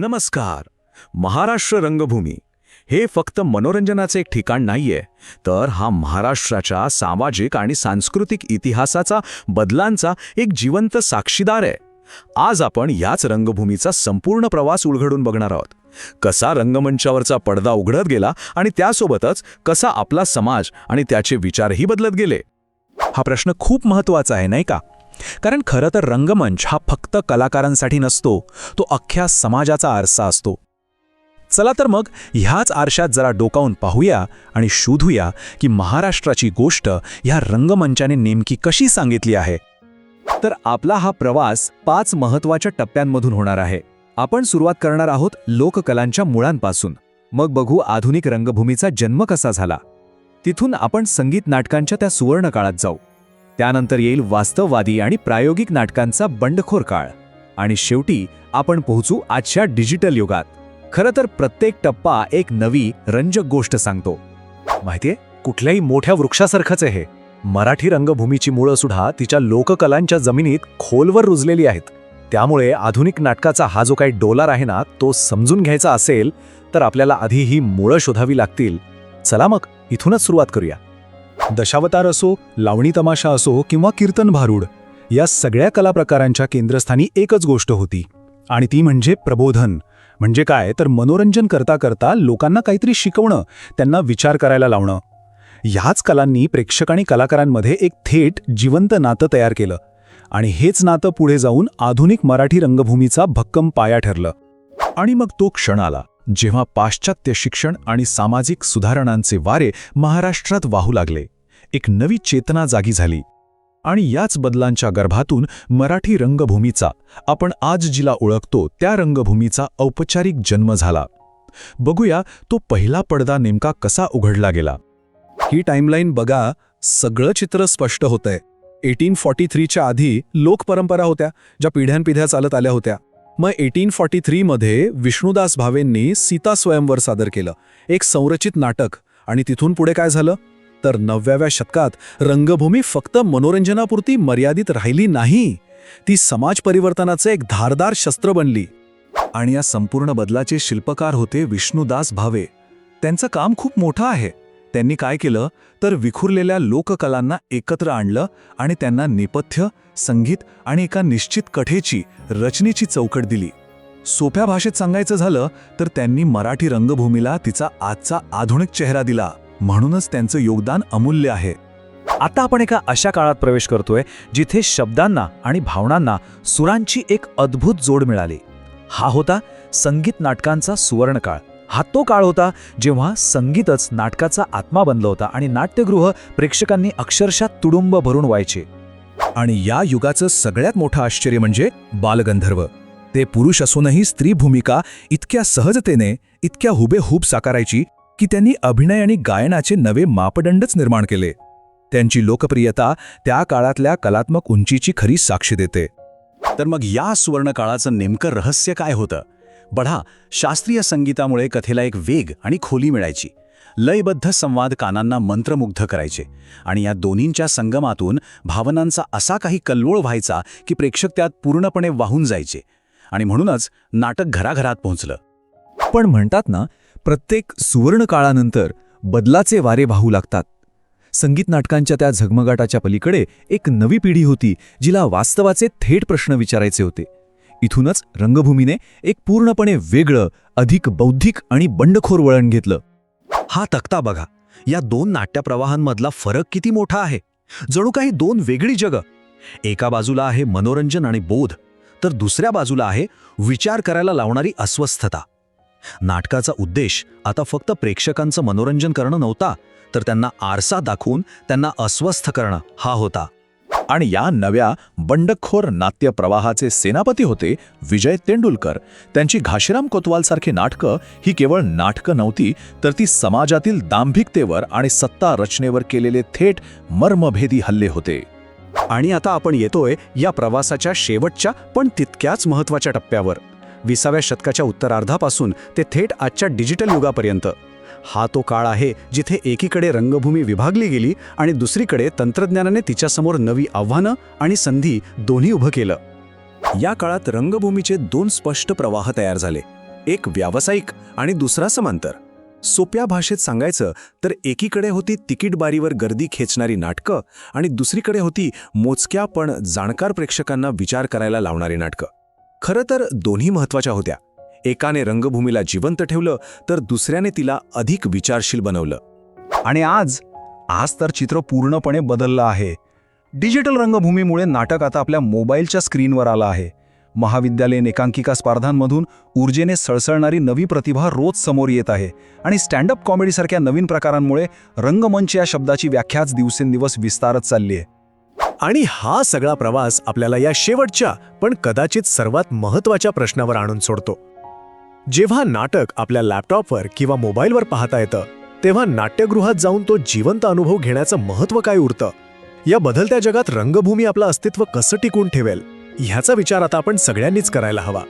नमस्कार. महाराष्ट्र रंगभूमी. हे फक्त मनोरंजनाचे एक ठिकाण नाहीये तर हा महाराष्ट्राच्या सामाजिक आणि सांस्कृतिक इतिहासाचा बदलांचा एक जिवंत साक्षीदार आहे. आज आपण याच रंगभूमीचा संपूर्ण प्रवास उलगडून बघणार आहोत. कसा रंगमंचावरचा पडदा उघडत गेला आणि त्यासोबतच कसा आपला समाज आणि त्याचे विचारही बदलत गेले? हा प्रश्न खूप महत्त्वाचा आहे नाही का? कारण खरं तर रंगमंच हा फक्त कलाकारांसाठी नसतो तो अख्ख्या समाजाचा आरसा असतो. चला तर मग ह्याच आरशात जरा डोकावून पाहूया आणि शोधूया की महाराष्ट्राची गोष्ट ह्या रंगमंचाने नेमकी कशी सांगितली आहे. तर आपला हा प्रवास पाच महत्त्वाच्या टप्प्यांमधून होणार आहे. आपण सुरुवात करणार आहोत लोककलांच्या मुळांपासून. मग बघू आधुनिक रंगभूमीचा जन्म कसा झाला. तिथून आपण संगीत नाटकांच्या त्या सुवर्णकाळात जाऊ. त्यानंतर येईल वास्तववादी आणि प्रायोगिक नाटकांचा बंडखोर काळ. आणि शेवटी आपण पोहोचू आजच्या डिजिटल युगात. खरं तर प्रत्येक टप्पा एक नवी रंजक गोष्ट सांगतो. माहितीये? कुठल्याही मोठ्या वृक्षासारखंच आहे हे. मराठी रंगभूमीची मुळं सुद्धा तिच्या लोककलांच्या जमिनीत खोलवर रुजलेली आहेत. त्यामुळे आधुनिक नाटकाचा हा जो काही डोलार आहे ना तो समजून घ्यायचा असेल तर आपल्याला आधी ही मुळं शोधावी लागतील. चला मग इथूनच सुरुवात करूया. दशावतार असो लावणी तमाशा असो किंवा कीर्तन भारूड या सगळ्या कलाप्रकारांच्या केंद्रस्थानी एकच गोष्ट होती. आणि ती म्हणजे प्रबोधन. म्हणजे काय? तर मनोरंजन करता करता लोकांना काहीतरी शिकवणं त्यांना विचार करायला लावणं. ह्याच कलांनी प्रेक्षक आणि कलाकारांमध्ये एक थेट जिवंत नातं तयार केलं. आणि हेच नातं पुढे जाऊन आधुनिक मराठी रंगभूमीचा भक्कम पाया ठरलं. आणि मग तो क्षण आला जेव्हा पाश्चात्य शिक्षण आणि सामाजिक सुधारणांचे वारे महाराष्ट्रात वाहू लागले. एक नवी चेतना जागी झाली. आणि याच बदलांच्या गर्भातून मराठी रंगभूमीचा आपण आज जिला ओळखतो त्या रंगभूमीचा औपचारिक जन्म झाला. बघूया तो पहिला पडदा नेमका कसा उघडला गेला. ही टाईमलाईन बघा सगळं चित्र स्पष्ट होतंय. एटीन फॉर्टी थ्रीच्या आधी लोकपरंपरा होत्या ज्या पिढ्यानपिढ्या चालत आल्या होत्या. मग एटीन फॉर्टी थ्रीमध्ये विष्णुदास भावेंनी सीता स्वयंवर सादर केलं एक संरचित नाटक. आणि तिथून पुढे काय झालं? तर नवव्याव्या शतकात रंगभूमी फक्त मनोरंजनापुरती मर्यादित राहिली नाही. ती समाज परिवर्तनाचं एक धारदार शस्त्र बनली. आणि या संपूर्ण बदलाचे शिल्पकार होते विष्णुदास भावे. त्यांचं काम खूप मोठं आहे. त्यांनी काय केलं? तर विखुरलेल्या लोककलांना एकत्र आणलं आणि त्यांना नेपथ्य संगीत आणि एका निश्चित कथेची रचनेची चौकट दिली. सोप्या भाषेत सांगायचं झालं तर त्यांनी मराठी रंगभूमीला तिचा आजचा आधुनिक चेहरा दिला. म्हणूनच त्यांचं योगदान अमूल्य आहे. आता आपण एका अशा काळात प्रवेश करतोय जिथे शब्दांना आणि भावनांना सुरांची एक अद्भुत जोड मिळाली. हा होता संगीत नाटकांचा सुवर्णकाळ. हा तो काळ होता जेव्हा संगीतच नाटकाचा आत्मा बनलं होता आणि नाट्यगृह प्रेक्षकांनी अक्षरशः तुडुंब भरून व्हायचे. आणि या युगाचं सगळ्यात मोठं आश्चर्य म्हणजे बालगंधर्व. ते पुरुष असूनही स्त्री भूमिका इतक्या सहजतेने इतक्या हुबेहूब साकारायची की त्यांनी अभिनय आणि गायनाचे नवे मापदंडच निर्माण केले. त्यांची लोकप्रियता त्या काळातल्या कलात्मक उंचीची खरी साक्ष देते. तर मग या सुवर्ण काळाचं नेमकं रहस्य काय होतं? बढा शास्त्रीय संगीतामुळे कथेला एक वेग आणि खोली मिळायची. लयबद्ध संवाद कानांना मंत्रमुग्ध करायचे आणि या दोन्हींच्या संगमातून भावनांचा असा काही कल्लोळ व्हायचा की प्रेक्षक त्यात पूर्णपणे वाहून जायचे आणि म्हणूनच नाटक घराघरात पोहोचलं. पण म्हणतात ना प्रत्येक सुवर्ण काळानंतर बदलाचे वारे वाहू लागतात. संगीत नाटकांच्या त्या झगमगाटाच्या पलीकडे एक नवी पिढी होती जिला वास्तवाचे थेट प्रश्न विचारायचे होते. इथूनच रंगभूमीने एक पूर्णपणे वेगळं अधिक बौद्धिक आणि बंडखोर वळण घेतलं. हा तक्ता बघा. या दोन नाट्यप्रवाहांमधला फरक किती मोठा आहे? जणू काही दोन वेगळी जगं. एका बाजूला आहे मनोरंजन आणि बोध तर दुसऱ्या बाजूला आहे विचार करायला लावणारी अस्वस्थता. नाटकाचा उद्देश आता फक्त प्रेक्षकांचं मनोरंजन करणं नव्हता तर त्यांना आरसा दाखवून त्यांना अस्वस्थ करणं हा होता. आणि या नव्या बंडखोर नाट्य प्रवाहाचे सेनापती होते विजय तेंडुलकर. त्यांची घाशीराम कोतवालसारखी नाटकं ही केवळ नाटकं नव्हती तर ती समाजातील दांभिकतेवर आणि सत्ता रचनेवर केलेले थेट मर्मभेदी हल्ले होते. आणि आता आपण येतोय या प्रवासाच्या शेवटच्या पण तितक्याच महत्त्वाच्या टप्प्यावर. विसाव्या शतकाच्या उत्तरार्धापासून ते थेट आजच्या डिजिटल युगापर्यंत. हा तो काळ आहे जिथे एकीकडे रंगभूमी विभागली गेली आणि दुसरीकडे तंत्रज्ञानाने तिच्यासमोर नवी आव्हानं आणि संधी दोन्ही उभं केलं. या काळात रंगभूमीचे दोन स्पष्ट प्रवाह तयार झाले एक व्यावसायिक आणि दुसरा समांतर. सोप्या भाषेत सांगायचं तर एकीकडे होती तिकीट बारीवर गर्दी खेचणारी नाटकं आणि दुसरीकडे होती मोजक्या पण जाणकार प्रेक्षकांना विचार करायला लावणारी नाटकं. खरं तर दोन्ही महत्त्वाच्या होत्या. एकाने रंगभूमीला जिवंत ठेवलं तर दुसऱ्याने तिला अधिक विचारशील बनवलं. आणि आज आज तर चित्र पूर्णपणे बदललं आहे. डिजिटल रंगभूमीमुळे नाटक आता आपल्या मोबाईलच्या स्क्रीनवर आलं आहे. महाविद्यालयीन एकांकिका स्पर्धांमधून ऊर्जेने सळसळणारी नवी प्रतिभा रोज समोर येत आहे. आणि स्टँडअप कॉमेडीसारख्या नवीन प्रकारांमुळे रंगमंच या शब्दाची व्याख्याच दिवसेंदिवस विस्तारत चालली आहे. आणि हा सगळा प्रवास आपल्याला या शेवटच्या पण कदाचित सर्वात महत्त्वाच्या प्रश्नावर आणून सोडतो. जेव्हा नाटक आपल्या लॅपटॉपवर किंवा मोबाईलवर पाहता येतं तेव्हा नाट्यगृहात जाऊन तो जिवंत अनुभव घेण्याचं महत्त्व काय उरतं? या बदलत्या जगात रंगभूमी आपलं अस्तित्व कसं टिकून ठेवेल? ह्याचा विचार आता आपण सगळ्यांनीच करायला हवा.